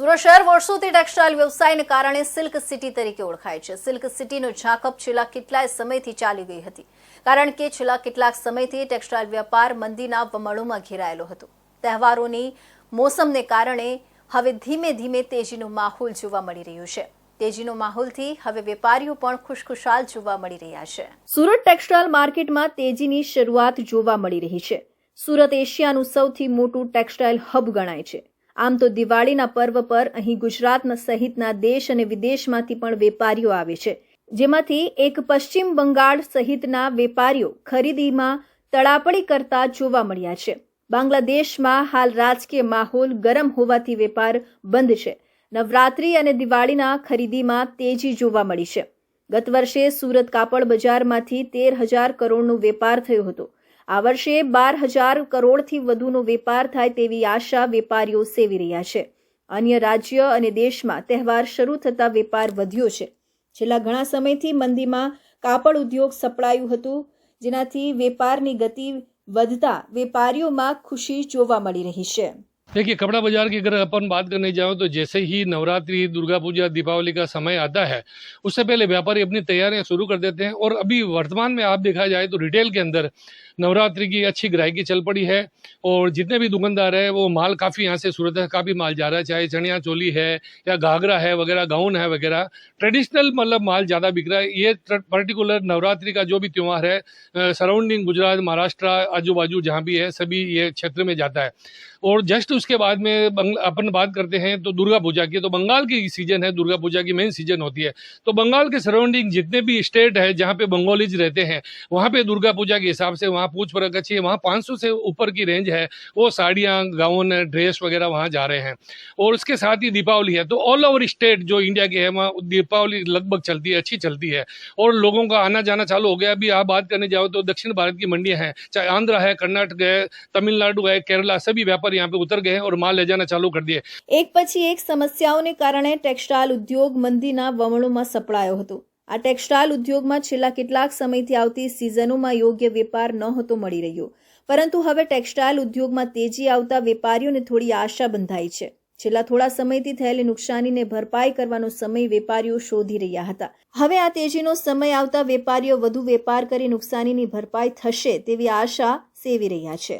સુરત શહેર વર્ષોથી ટેક્સટાઇલ વ્યવસાયને કારણે સિલ્ક સિટી તરીકે ઓળખાય છે. સિલ્ક સિટીનો ઝાંકપ છેલ્લા કેટલાય સમયથી ચાલી ગઈ હતી. કારણ કે છેલ્લા કેટલાક સમયથી ટેક્સટાઇલ વેપાર મંદીના વમળોમાં ઘેરાયેલો હતો. તહેવારોની મોસમને કારણે હવે ધીમે ધીમે તેજીનો માહોલ જોવા મળી રહ્યો છે. તેજીનો માહોલથી હવે વેપારીઓ પણ ખુશખુશાલ જોવા મળી રહ્યા છે. સુરત ટેક્સટાઇલ માર્કેટમાં તેજીની શરૂઆત જોવા મળી રહી છે. સુરત એશિયાનું સૌથી મોટું ટેક્સટાઇલ હબ ગણાય છે. આમ તો દિવાળીના પર્વ પર અહીં ગુજરાતના સહિતના દેશ અને વિદેશમાંથી પણ વેપારીઓ આવે છે. જેમાંથી એક પશ્ચિમ બંગાળ સહિતના વેપારીઓ ખરીદીમાં તડાપડી કરતા જોવા મળ્યા છે. બાંગ્લાદેશમાં હાલ રાજકીય માહોલ ગરમ હોવાથી વેપાર બંધ છે. નવરાત્રી અને દિવાળીના ખરીદીમાં તેજી જોવા મળી છે. ગત વર્ષે સુરત કાપડ બજારમાંથી તેર હજાર કરોડનો વેપાર થયો હતો. આ વર્ષે બાર હજાર કરોડથી વધુનો વેપાર થાય તેવી આશા વેપારીઓ સેવી રહ્યા છે. અન્ય રાજ્ય અને દેશમાં તહેવાર શરૂ થતા વેપાર વધ્યો છે. છેલ્લા ઘણા સમયથી મંદીમાં કાપડ ઉદ્યોગ સપડાયું હતું, જેનાથી વેપારની ગતિ વધતા વેપારીઓમાં ખુશી જોવા મળી રહી છે. देखिए, कपड़ा बाज़ार की अगर अपन बात करने जाओ तो जैसे ही नवरात्रि दुर्गा पूजा दीपावली का समय आता है, उससे पहले व्यापारी अपनी तैयारियाँ शुरू कर देते हैं। और अभी वर्तमान में आप देखा जाए तो रिटेल के अंदर नवरात्रि की अच्छी ग्राहकी चल पड़ी है और जितने भी दुकानदार है, वो माल काफ़ी यहाँ से सूरत का भी माल जा रहा है, चाहे चनिया चोली है या घाघरा है वगैरह, गाउन है वगैरह, ट्रेडिशनल मतलब माल ज़्यादा बिक रहा है। ये पर्टिकुलर नवरात्रि का जो भी त्यौहार है सराउंडिंग गुजरात, महाराष्ट्र आजू बाजू जहाँ भी है, सभी ये क्षेत्र में जाता है। और जस्ट उसके बाद में अपन बात करते हैं तो दुर्गा पूजा की तो बंगाल की सीज़न है, दुर्गा पूजा की मेन सीज़न होती है। तो बंगाल के सराउंडिंग जितने भी स्टेट है, जहाँ पे बंगालीज रहते हैं, वहाँ पे दुर्गा पूजा के हिसाब से वहाँ पूछ परख अच्छी है, वहाँ 500 से ऊपर की रेंज है, वो साड़ियाँ, गाउन ड्रेस वगैरह वहाँ जा रहे हैं। और उसके साथ ही दीपावली है तो ऑल ओवर स्टेट जो इंडिया के है, वहाँ दीपावली लगभग चलती है, अच्छी चलती है। और लोगों का आना जाना चालू हो गया, अभी आप बात करने जाओ तो दक्षिण भारत की मंडियाँ हैं, चाहे आंध्र है, कर्नाटक है, तमिलनाडु है, केरला, सभी व्यापारी यहाँ पे उतर गए हैं और माल ले जाना चालू कर दिए એક પછી એક સમસ્યાઓને કારણે ટેક્સટાઇલ ઉદ્યોગ મંદીના વમળોમાં સપડાયો હતો આ ટેક્સટાઇલ ઉદ્યોગમાં છેલ્લા કેટલાક સમયથી આવતી સિઝનોમાં યોગ્ય વેપાર નહોતો મળી રહ્યો પરંતુ હવે ટેક્સટાઇલ ઉદ્યોગમાં તેજી આવતા વેપારીઓને થોડી આશા બંધાઈ છે છેલ્લા થોડા સમયથી થયેલી નુકસાનીને ભરપાઈ કરવાનો સમય વેપારીઓ શોધી રહ્યા હતા હવે આ તેજીનો સમય આવતા વેપારીઓ વધુ વેપાર કરી નુકસાનીની ભરપાઈ થશે તેવી આશા સેવી રહ્યા છે